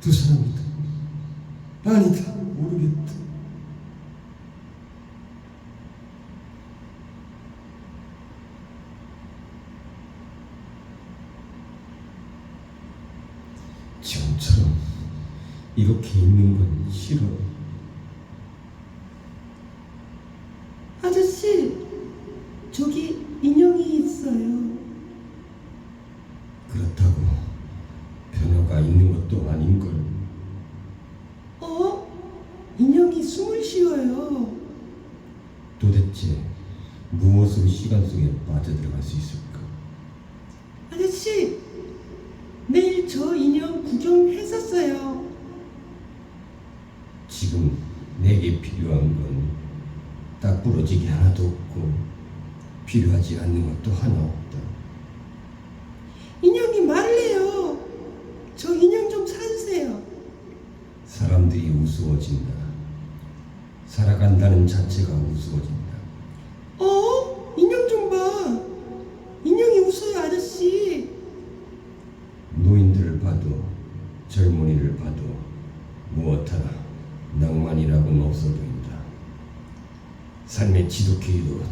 두 사람이다. 아니다, 모르겠다. 지금처럼 이렇게 있는 건 싫어. 아저씨, 저기 인형이 있어요. 그렇다고 변화가 있는 것도 아닌걸. 어? 인형이 숨을 쉬어요. 도대체 무엇으로 시간 속에 빠져들어갈 수 있을까? 아저씨, 내일 저 인형 구경했었어요. 지금 내게 필요한 건 딱 부러지기 하나도 없고 필요하지 않는 것도 하나 없다. 인형이 말을 해요. 저 인형 좀 사주세요. 사람들이 우스워진다. 살아간다는 자체가 우스워진다. 어? 인형 좀 봐. 인형이 웃어요, 아저씨. 노인들을 봐도 젊은이를 봐도 무엇 하나 낭만이라고는 없어 보인다. 삶의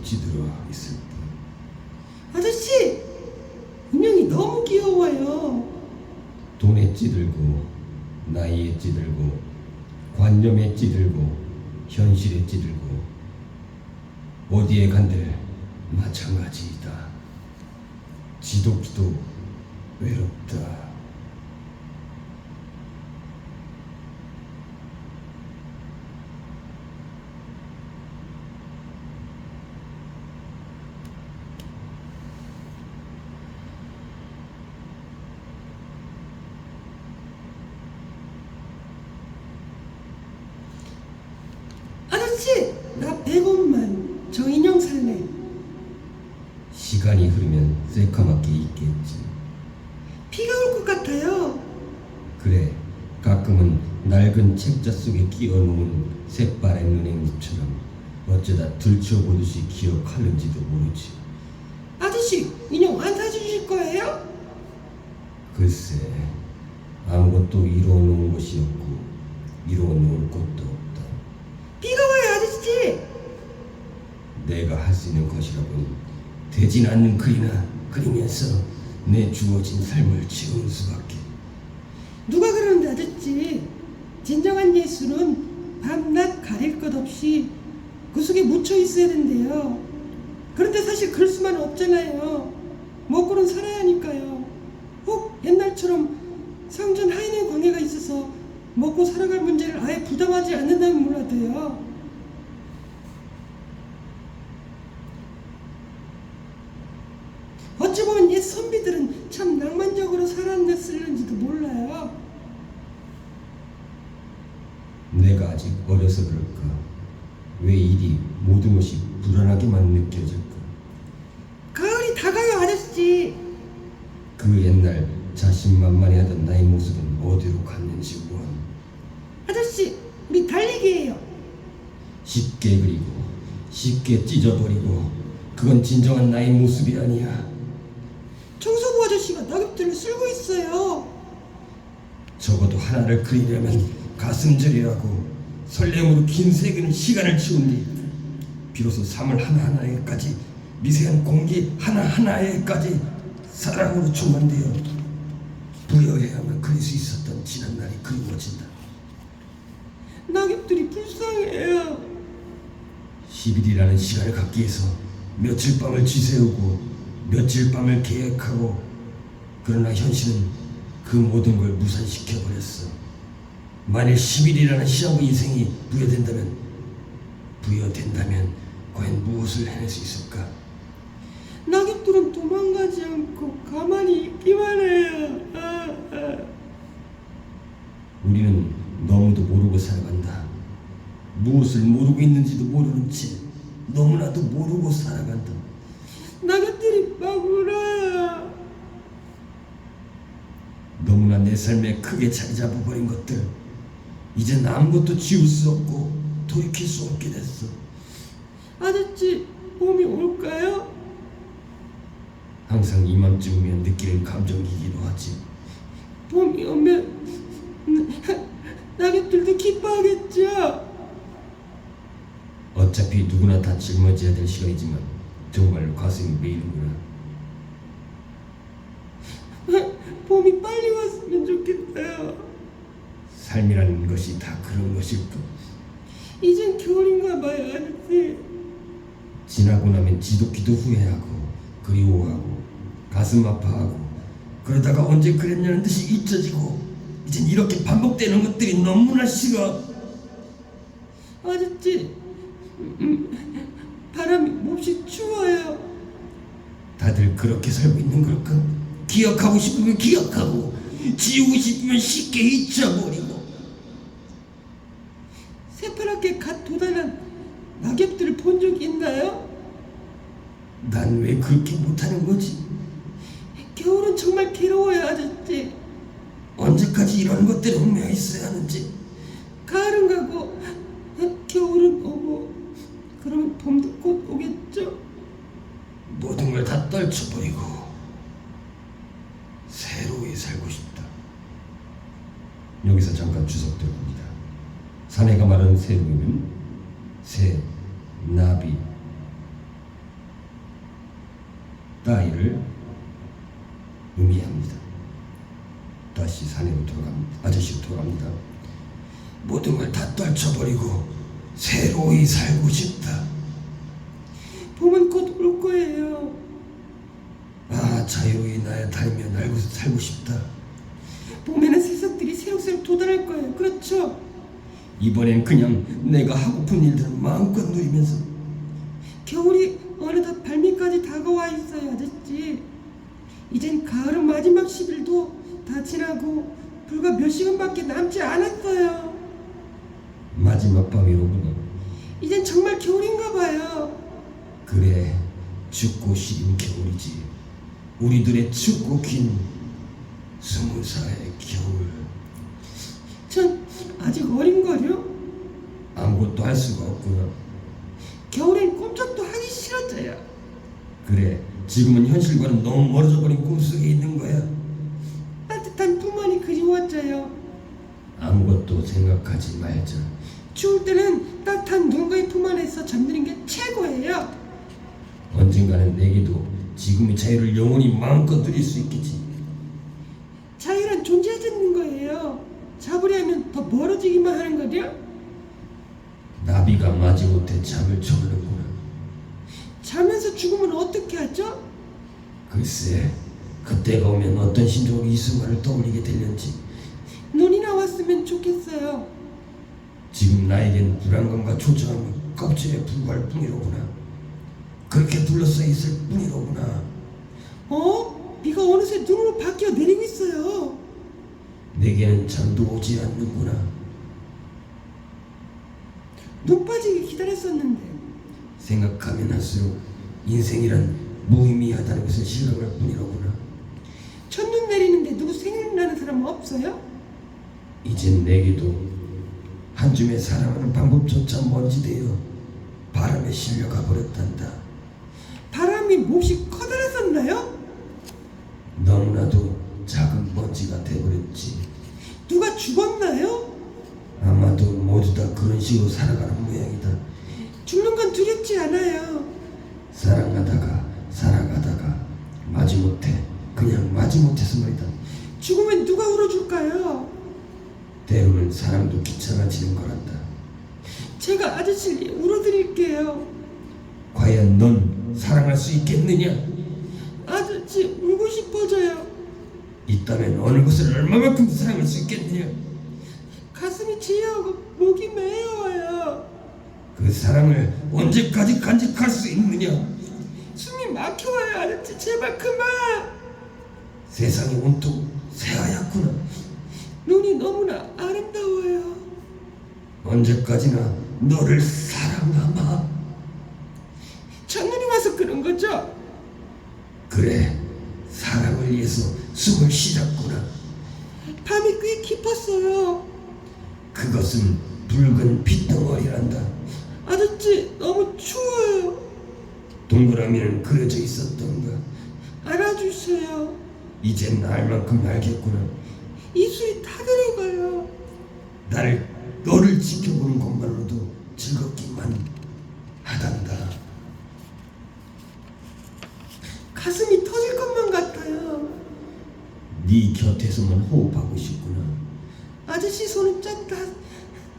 찌들어 있을 뿐. 아저씨, 인형이 너무 귀여워요. 돈에 찌들고 나이에 찌들고 관념에 찌들고 현실에 찌들고 어디에 간들 마찬가지이다. 지독기도 외롭다. 아저씨, 나 100원만 저 인형 살래. 시간이 흐르면 새까맣게 있겠지. 비가 올 것 같아요. 그래 가끔은 낡은 책자 속에 끼워놓은 새빨의 눈행잎처럼 어쩌다 들춰보듯이 기억하는지도 모르지 아저씨, 인형 안 사주실 거예요? 글쎄 아무것도 이루어놓은 것이 없고 이루어놓을 것도 없다 비가 와요, 아저씨. 내가 할 수 있는 것이라고는 되진 않는 글이나 그리면서 내 주어진 삶을 지우는 수밖에. 누가 그러는데 아저씨 진정한 예술은 밤낮 가릴 것 없이 그 속에 묻혀 있어야 된대요. 그런데 사실 그럴 수만은 없잖아요. 먹고는 살아야 하니까요. 혹 옛날처럼 상전 하인의 관계가 있어서 먹고 살아갈 문제를 아예 부담하지 않는다면 몰라도요 어찌 보면 옛 선비들은 참 낭만적으로 살았을는지도 몰라요. 내가 아직 어려서 그럴까 왜 일이 모든 것이 불안하게만 느껴질까 가을이 다가요, 아저씨. 그 옛날 자신만만해 하던 나의 모습은 어디로 갔는지 원 아저씨, 우리 달리기예요. 쉽게 그리고 쉽게 찢어버리고 그건 진정한 나의 모습이 아니야 청소부 아저씨가 낙엽들을 쓸고 있어요. 적어도 하나를 그리려면 가슴절이라고 설렘으로 긴 세계는 시간을 치운 뒤 비로소 삶을 하나하나에까지 미세한 공기 하나하나에까지 사랑으로 충만되어 부여해야만 그릴 수 있었던 지난 날이 그리워진다 낙엽들이 불쌍해요. 10일이라는 시간을 갖기 위해서 며칠 밤을 지새우고 며칠 밤을 계획하고 그러나 현실은 그 모든 걸 무산시켜 버렸어. 만일 10일이라는 시한부 인생이 부여된다면 부여된다면 과연 무엇을 해낼 수 있을까? 낙엽들은 도망가지 않고 가만히 있기만 해요. 아, 아. 우리는 너무도 모르고 살아간다. 무엇을 모르고 있는지도 모르는 채 너무나도 모르고 살아간다. 낙엽들이 막 울어요. 너무나 내 삶에 크게 자리 잡아버린 것들 이젠 아무것도 지울 수 없고 돌이킬 수 없게 됐어 아저씨, 봄이 올까요? 항상 이맘쯤이면 느끼는 감정이기도 하지 봄이 오면 낙엽들도 기뻐하겠죠? 어차피 누구나 다 짊어져야 될 시간이지만 정말로 가슴이 메이는구나. 봄이 빨리. 삶이라는 것이 다 그런 것일까? 이젠 겨울인가 봐요, 아저씨. 지나고 나면 지독히도 후회하고 그리워하고 가슴 아파하고 그러다가 언제 그랬냐는 듯이 잊혀지고 이젠 이렇게 반복되는 것들이 너무나 싫어. 아저씨, 음, 바람이 몹시 추워요. 다들 그렇게 살고 있는 걸까? 기억하고 싶으면 기억하고 지우고 싶으면 쉽게 잊어버리고 새파랗게 갓 돋아난 낙엽들을 본적 있나요? 난 왜 그렇게 못하는 거지? 겨울은 정말 괴로워요, 아저씨. 언제까지 이런 것들에 얽매여 있어야 하는지 가을은 가고 어, 겨울은 오고 그러면 봄도 곧 오겠죠? 모든 걸 다 떨쳐버리고 새로이 살고 싶다. 여기서 잠깐 주석되봅니다. 사내가 말하는 새로이는 새, 나비, 따위를 의미합니다. 다시 사내로 돌아갑니다. 아저씨로 돌아갑니다. 모든 걸 다 떨쳐버리고 새로이 살고 싶다. 봄은 곧 올 거예요. 아 자유로이 나의 달며 날고 살고 싶다. 봄에는 새싹들이 새록새록 돋아날 거예요. 그렇죠? 이번엔 그냥 내가 하고픈 일들을 마음껏 누리면서 겨울이 어느덧 발밑까지 다가와 있어요, 아저씨. 이젠 가을은 마지막 10일도 다 지나고 불과 몇 시간밖에 남지 않았어요. 마지막 밤이로구나. 이젠 정말 겨울인가 봐요. 그래 춥고 시린 겨울이지. 우리들의 춥고 긴 스무 살의 겨울. 전 아직 어린거려. 아무것도 할 수가 없구나. 겨울엔 꼼짝도 하기 싫어져요. 그래 지금은 현실과는 너무 멀어져 버린 꿈속에 있는 거야. 따뜻한 품안이 그리워져요. 아무것도 생각하지 말자. 추울 때는 따뜻한 누군가의 품 안에서 잠드는 게 최고예요. 언젠가는 내게도 지금의 자유를 영원히 마음껏 누릴 수 있겠지. 자유란 존재하지 않는 거예요. 잡으려면 더 멀어지기만 하는 거죠. 나비가 마지못해 잠을 쳐버렸구나. 자면서 죽으면 어떻게 하죠? 글쎄, 그때가 오면 어떤 심정으로 이 순간을 떠올리게 될는지 눈이 나왔으면 좋겠어요. 지금 나에겐 불안감과 초조함이 껍질에 불과할 뿐이로구나. 그렇게 둘러싸여 있을 뿐이로구나. 어? 비가 어느새 눈으로 바뀌어 내리고 있어요. 내게는 잠도 오지 않는구나. 눈 빠지게 기다렸었는데 생각하면 할수록 인생이란 무의미하다는 것을 실감할 뿐이로구나. 첫눈 내리는데 누구 생각나는 사람 없어요? 이젠 내게도 한 줌의 사랑하는 방법조차 먼지되어 바람에 실려가 버렸단다. 바람이 몹시 커다랬었나요? 너무나도 작은 먼지가 돼버렸지. 죽었나요? 아마도 모두 다 그런 식으로 살아가는 모양이다. 죽는 건 두렵지 않아요. 사랑하다가 살아가다가 마지못해 그냥 마지못해서 말이다. 죽으면 누가 울어줄까요? 때로는 사랑도 귀찮아지는 거란다. 제가 아저씨를 울어드릴게요. 과연 넌 사랑할 수 있겠느냐? 아저씨 울고 싶어져요. 있다면 어느 것을 얼마만큼 사랑할 수 있겠느냐? 가슴이 지하고 목이 메어와요. 그 사랑을 언제까지 간직할 수 있느냐? 숨이 막혀와요 아저씨 제발 그만. 세상이 온통 새하얗구나. 눈이 너무나 아름다워요. 언제까지나 너를 사랑하마. 첫눈이 와서 그런 거죠? 그래, 사랑을 위해서 숨을 쉬었구나. 밤이 꽤 깊었어요. 그것은 붉은 핏덩어리란다. 아저씨 너무 추워요. 동그라미는 그려져 있었던가. 알아주세요. 이젠 알 만큼 알겠구나. 입술이 타들어가요. 싶기만 하단다. 가슴이 터질 것만 같아요. 네 곁에서만 싶구나. 아저씨 손은 참 따,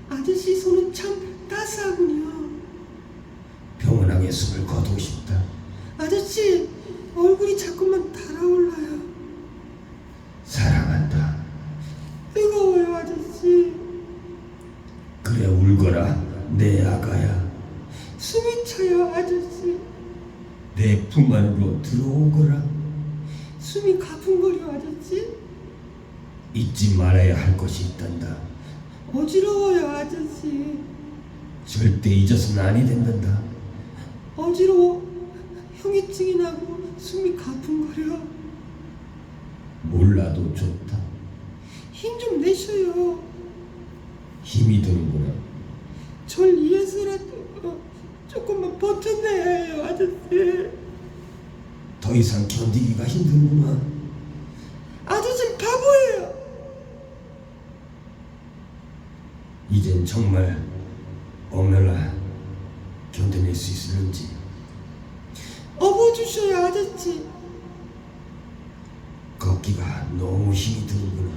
아저씨 손은 참 따스하군요. 평온하게 숨을 거두고 싶다. 아저씨 얼굴이 자꾸만 달아올라요. 사랑한다. 뜨거워요, 아저씨. 그래 울거라 내 아가야. 숨이 차요, 아저씨. 내 품 안으로 들어오거라. 숨이 가뿐거려, 아저씨. 잊지 말아야 할 것이 있단다. 어지러워요, 아저씨. 절대 잊어서는 아니 된단다. 어지러워. 현기증이 나고 숨이 가뿐거려. 몰라도 좋다. 힘 좀 내셔요. 힘이 드는구나. 절 위해서라도 어, 조금만 버텨내야 해요, 아저씨. 더 이상 견디기가 힘드는구나. 아저씨 바보예요. 이젠 정말 얼마나 견뎌낼 수 있을는지. 업어주셔요, 아저씨. 걷기가 너무 힘이 드는구나.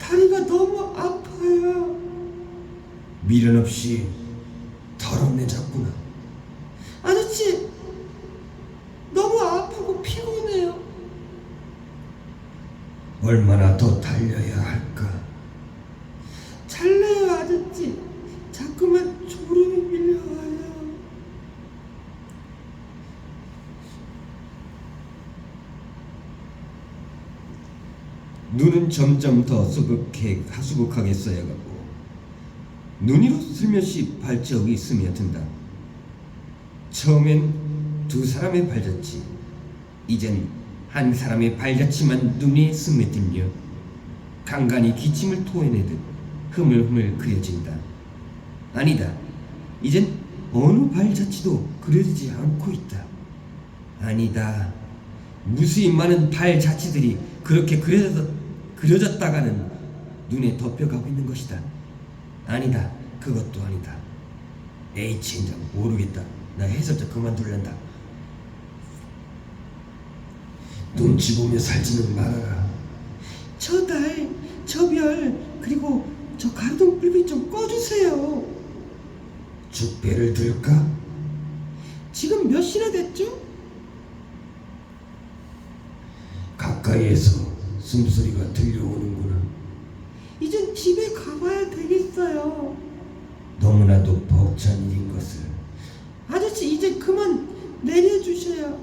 다리가 너무 아파요. 미련 없이 털어내잡구나. 아저씨, 너무 아프고 피곤해요. 얼마나 더 달려야 할까? 잘래요, 아저씨. 자꾸만 졸음이 밀려와요. 눈은 점점 더 수북해, 수북하게 쌓여가고 눈이로 슬며시 발자국이 스며든다. 처음엔 두 사람의 발자취, 이젠 한 사람의 발자취만 눈에 스며들며 간간히 기침을 토해내듯 흐물흐물 그려진다. 아니다. 이젠 어느 발자취도 그려지지 않고 있다. 아니다. 무수히 많은 발자취들이 그렇게 그려졌, 그려졌다가는 눈에 덮여가고 있는 것이다. 아니다. 그것도 아니다. 에이 젠장 모르겠다. 나 해설자 그만둘란다. 눈치 보며 살지는 말아라. 저 달, 저 별, 그리고 저 가로등 불빛 좀 꺼주세요. 죽배를 들까? 지금 몇 시나 됐죠? 가까이에서 숨소리가 들려오는구나. 이젠 집에 가봐야 되겠어요. 너무나도 벅찬 일인 것을 아저씨 이제 그만 내려주셔요.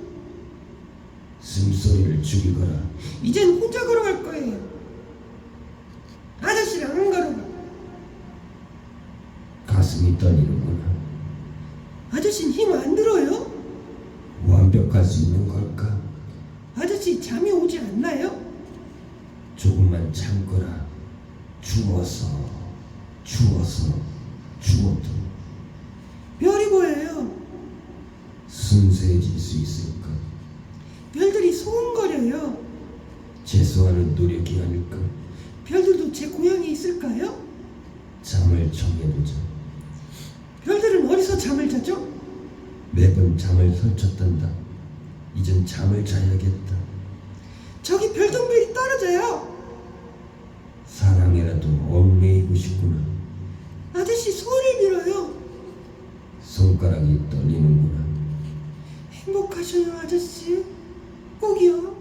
숨소리를 죽이거라. 이젠 혼자 걸어갈 거예요. 아저씨랑 안 걸어가. 가슴이 떨리는구나. 아저씨는 힘 안 들어요? 완벽할 수 있는 걸까? 아저씨 잠이 오지 않나요? 조금만 참거라. 추워서, 추워서, 추워도 별이 보여요. 순수해질 수 있을까? 별들이 소음거려요. 재수하는 노력이 아닐까? 별들도 제 고향에 있을까요? 잠을 청해보자. 별들은 어디서 잠을 자죠? 매번 잠을 설쳤단다. 이젠 잠을 자야겠다. 저기 별똥별이 떨어져요. 사랑에라도 얽매이고 싶구나. 아저씨 손을 밀어요. 손가락이 떨리는구나. 행복하셔요, 아저씨. 꼭이요.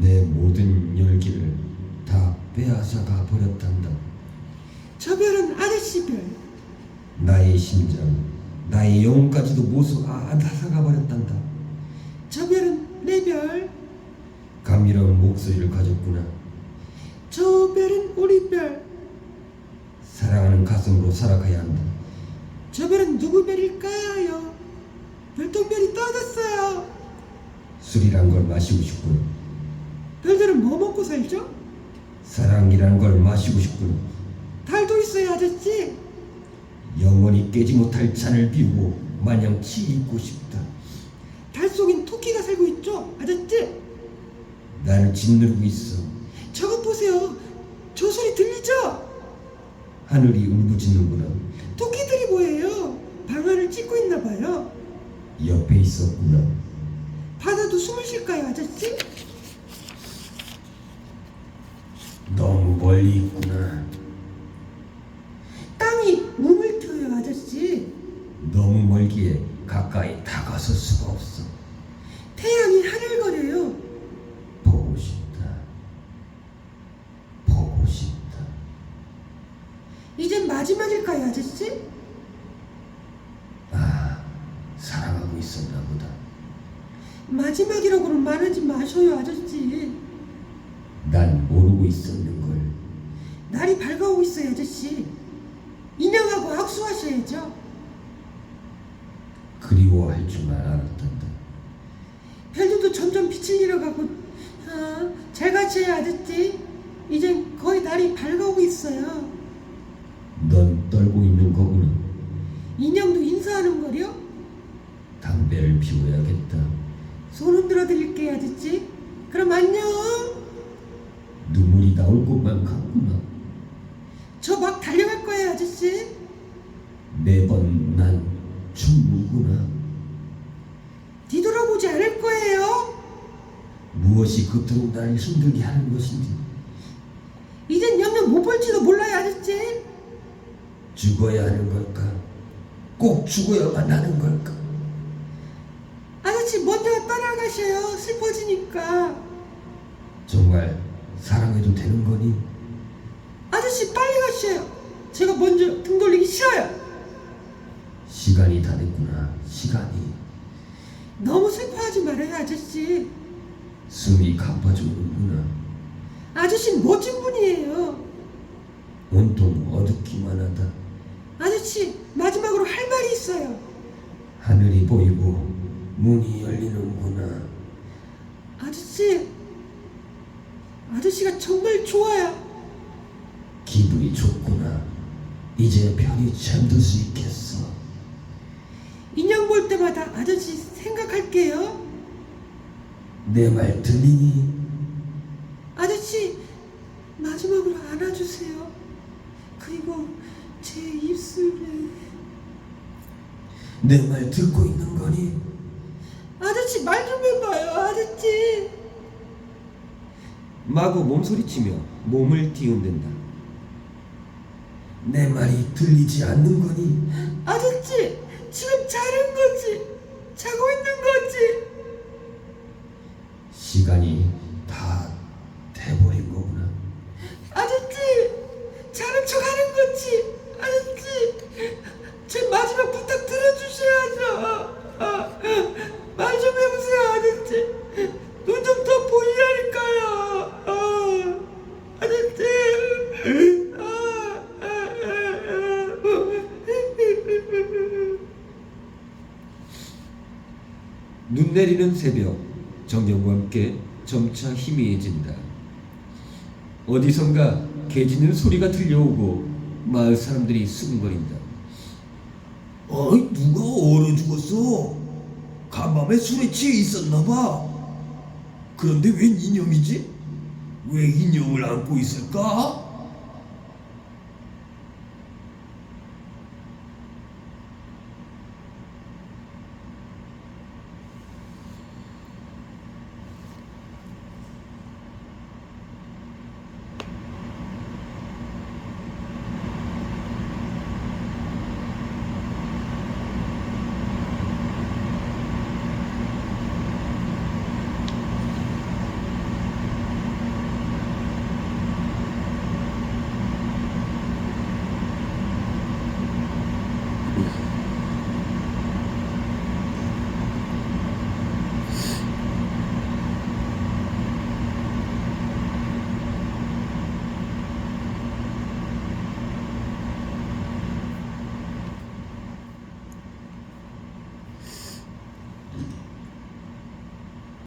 내 모든 열기를 다 빼앗아가 버렸단다. 저 별은 아저씨 별. 나의 심장, 나의 영혼까지도 모두 앗아가 버렸단다. 저 별은 내 별. 감미로운 목소리를 가졌구나. 저 별은 우리 별. 사랑하는 가슴으로 살아가야 한다. 저 별은 누구 별일까요? 별똥별이 떨어졌어요. 술이란 걸 마시고 싶군. 별들은 뭐 먹고 살죠? 사랑이란 걸 마시고 싶군. 달도 있어요, 아저씨. 영원히 깨지 못할 잔을 비우고 마냥 치이고 싶다. 달 속엔 토끼가 살고 있죠, 아저씨. 나를 짓누르고 있어. 저것 보세요. 저 소리 들리죠? 하늘이 울부짖는구나. 씻고 있나 봐요. 옆에 있었구나. 받아도 숨을 쉴까요, 아저씨? 너무 멀리 있구나. 땅이 몸을 켜요, 아저씨. 너무 멀기에 가까이 다가설 수가 없어. 태양이 하늘거려요. 보고 싶다. 보고 싶다. 이젠 마지막일까요, 아저씨? 아, 사랑하고 있었나 보다. 마지막이라고는 말하지 마셔요, 아저씨. 난 모르고 있었는 걸. 날이 밝아오고 있어요, 아저씨. 인형하고 악수하셔야죠. 그리워할 줄만 알았단다. 별들도 점점 빛을 잃어가고, 아, 잘 가셔요, 아저씨. 이젠 거의 날이 밝아오고 있어요. 넌 떨고 있는 거구나. 인사하는 거려? 담배를 피워야겠다. 손 흔들어 드릴게요, 아저씨. 그럼 안녕. 눈물이 나올 것만 같구나. 저막 달려갈 거예요, 아저씨. 매번 난 죽는구나. 뒤돌아보지 않을 거예요. 무엇이 그토록 날 힘들게 하는 것인지 이젠 영영 못 볼지도 몰라요, 아저씨. 죽어야 하는 걸까? 꼭 죽어야만 하는 걸까? 아저씨 먼저 떠나가셔요. 슬퍼지니까. 정말 사랑해도 되는 거니? 아저씨 빨리 가셔요. 제가 먼저 등 돌리기 싫어요. 시간이 다 됐구나. 시간이 너무 슬퍼하지 말아요, 아저씨. 숨이 가빠져오는구나. 아저씨는 멋진 분이에요. 온통 어둡기만 하다. 아저씨 말이 있어요. 하늘이 보이고 문이 열리는구나. 아저씨, 아저씨가 정말 좋아요. 기분이 좋구나. 이제 편히 잠들 수 있겠어. 인형 볼 때마다 아저씨 생각할게요. 내 말 들리니? 아저씨 마지막으로 안아주세요. 그리고 제 입술에 내 말 듣고 있는 거니? 아저씨 말 좀 해봐요, 아저씨. 마구 몸소리치며 몸을 뒤흔든다. 내 말이 들리지 않는 거니? 아저씨 지금 자는 거지? 자고 있는 거지? 시간이 다 돼버린 거구나. 아저씨 자는 척 하는 거지? 아저씨 제 마지막 부탁 들어주셔야죠. 말 좀 해보세요, 아저씨. 눈 좀 더 보이라니까요. 아, 아저씨. 아, 아, 아, 아. 눈 내리는 새벽 정경과 함께 점차 희미해진다. 어디선가 개 짖는 소리가 들려오고 마을 사람들이 수근거린다. 어이 누가 얼어 죽었어? 간밤에 술에 취해 있었나 봐. 그런데 웬 인형이지? 왜 인형을 안고 있을까?